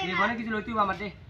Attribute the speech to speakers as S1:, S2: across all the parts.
S1: Ini mana gitu
S2: loh itu Pak Made.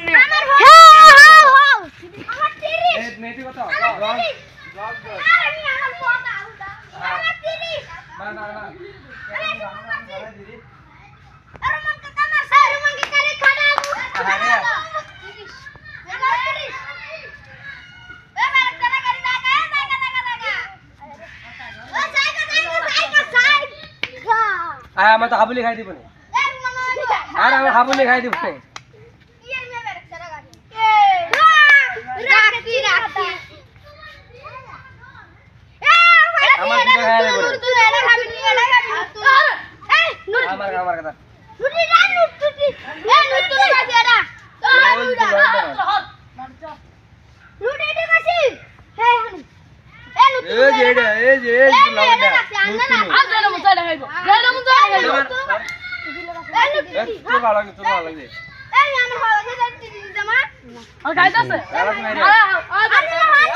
S2: নি।
S3: আমার হ্যাঁ হ্যাঁ আমার 30
S1: এ মেয়েটি কত
S3: আরে আমি আমার ফোন আউটা আমার 30
S1: না না না
S3: আরে আরে মন কা কামার স্যার মন কে করে খানা
S1: আরে।
S3: আমার 30 এ মেরে তেরা গাড়ি না গে না গে না গে না গে ও সাইকেল সাইকেল সাইকেল সাইকেল
S1: আ আমার তো হাবলি খাই দিব না
S3: মনে
S1: আর আমার হাবলি খাই দিব না আমার আমার কথা এই যে এই যে এই যে লড়টা তোর ভালো লাগে তোর ভালো লাগে।
S3: এই আমার ভালো লাগে দিদি জামা
S2: আর গাইতাছে আরে
S3: আরে হানি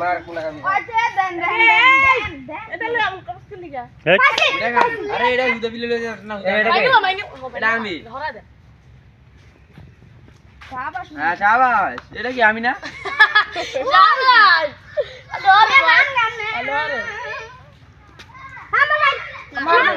S3: মার
S1: কোলা খাবি।
S3: ওতে দেন দেন দেন
S4: এটা লই আমি লিগা
S3: খাসি
S1: এটা খা আরে এটা হুদা বিলে লই না এটা কে? এটা আমি।
S2: ধরা দে।
S3: সাবাস
S1: হ্যাঁ শাবাশ এটা কি আমি না?
S2: জানাই ধরে
S3: গান গান
S2: ধরে
S3: আমার আমার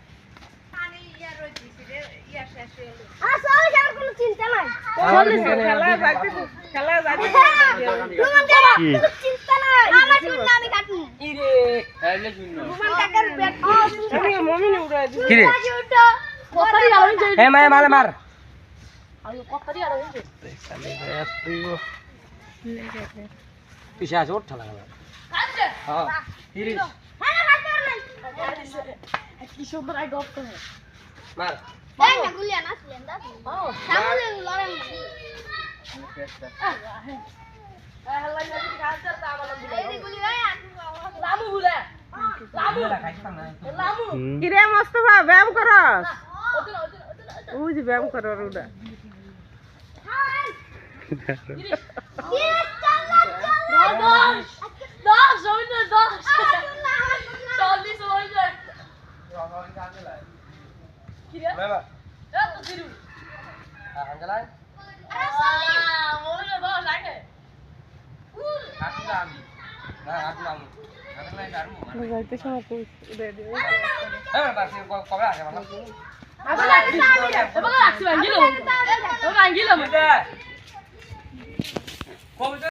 S1: মার। আছে ঠালা হ্যাঁ।
S3: হ্যাঁ না কাটতে নাই
S2: কি সুন্দর আই গপ করে।
S1: মার।
S3: এই না গুলিয়া না সিলেন্ডার
S2: ও
S3: সামনে লড়েন এই গুলি ওই
S2: লামু বুলে লামু লামু
S4: কিরে মোস্তফা ব্যায়াম করস যে ব্যায়াম করর ওটা
S1: আঙ্গলাই হ্যাঁ কবে মানে